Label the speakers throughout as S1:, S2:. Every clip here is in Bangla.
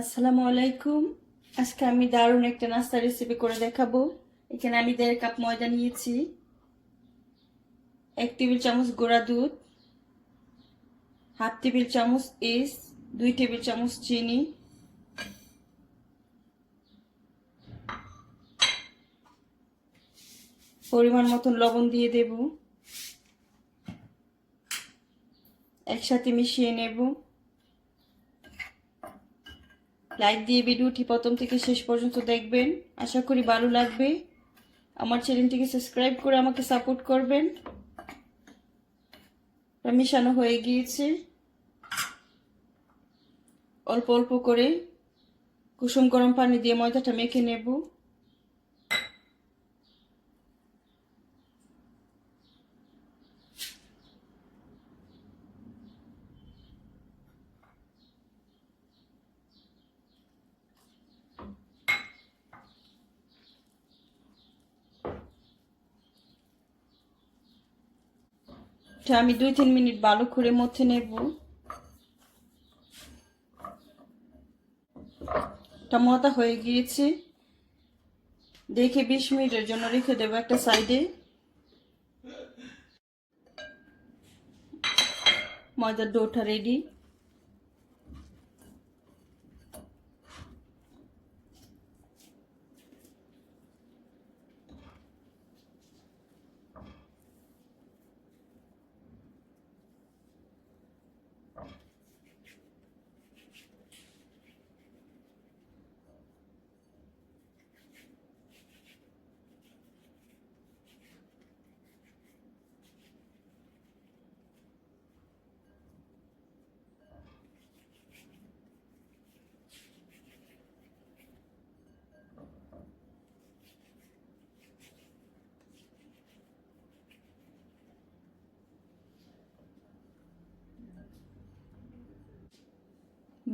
S1: আসসালামু আলাইকুম। আজকে আমি দারুণ একটা নাস্তা রেসিপি করে দেখাবো। এখানে আমি দেড় কাপ ময়দা নিয়েছি, এক টেবিল চামচ গোড়া দুধ, হাফ টেবিল চামচ ইস দুই টেবিল চামচ চিনি, পরিমাণ মতন লবণ দিয়ে দেব, একসাথে মিশিয়ে নেব। লাইক দিয়ে ভিডিওটি প্রথম থেকে শেষ পর্যন্ত দেখবেন। আশা করি ভালো লাগবে। আমার চ্যানেলটিকে সাবস্ক্রাইব করে আমাকে সাপোর্ট করবেন। মিশানো হয়ে গিয়েছে। অল্প অল্প করে কুসুম গরম পানি দিয়ে ময়দাটা মেখে নেব। এটা আমি দুই, তিন মিনিট ভালো করে মধ্যে নেব। মতা হয়ে গিয়েছে। দেখে বিশ মিনিটের জন্য রেখে দেব একটা সাইডে। ময়দার ডোটা রেডি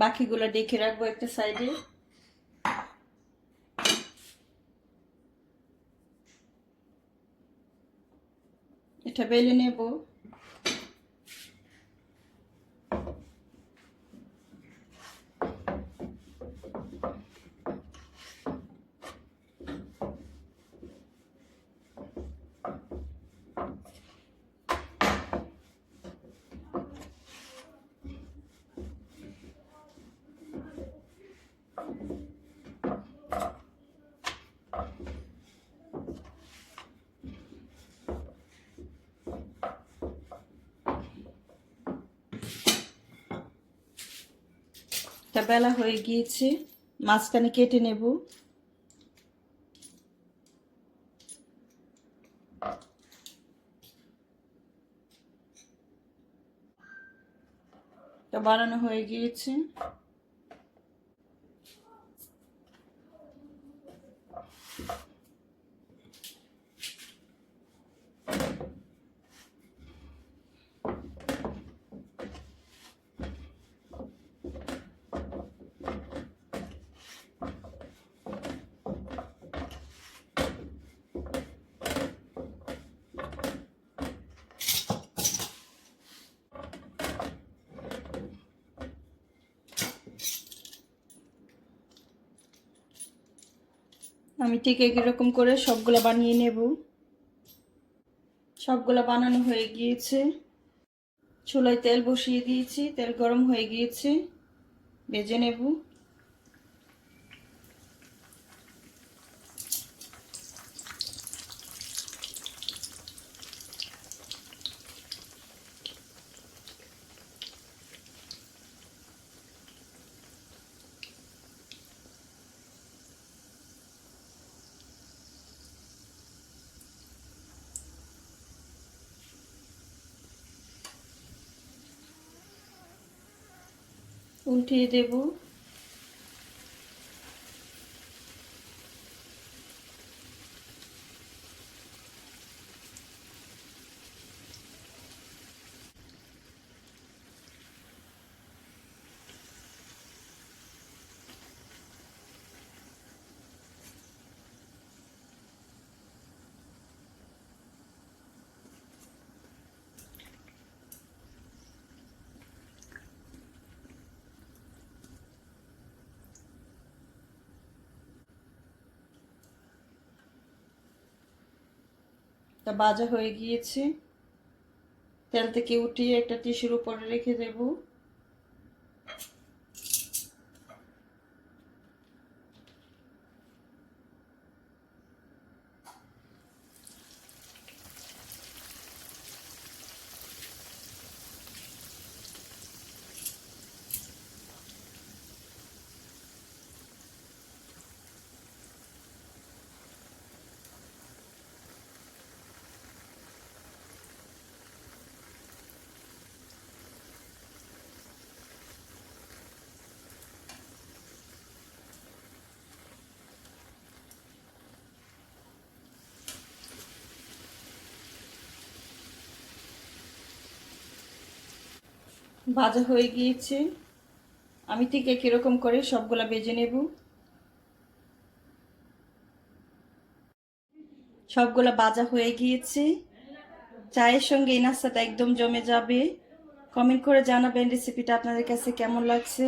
S1: বাকিগুলো ডেকে রাখব একটা সাইডে। এটা বেলে নেব। এটা বেলা হয়ে গিয়েছে মাঝখানে কেটে নেব। তা বানানো হয়ে গিয়েছে। আমি ঠিক এরকম করে সবগুলো বানিয়ে নেব। সবগুলো বানানো হয়ে গিয়েছে। চুলায় তেল বসিয়ে দিয়েছি, তেল গরম হয়ে গিয়েছে। ভেজে নেব। উল্টিয়ে দেব। তা বাজা হয়ে গিয়েছে। তেল থেকে উঠিয়ে একটা টিস্যুর উপরে রেখে দেব। ভাজা হয়ে গিয়েছে। আমি ঠিক কীরকম করে সবগুলা বেজে নেব। সবগুলা ভাজা হয়ে গিয়েছে। চায়ের সঙ্গে এই নাস্তাটা একদম জমে যাবে। কমেন্ট করে জানাবেন রেসিপিটা আপনাদের কাছে কেমন লাগছে।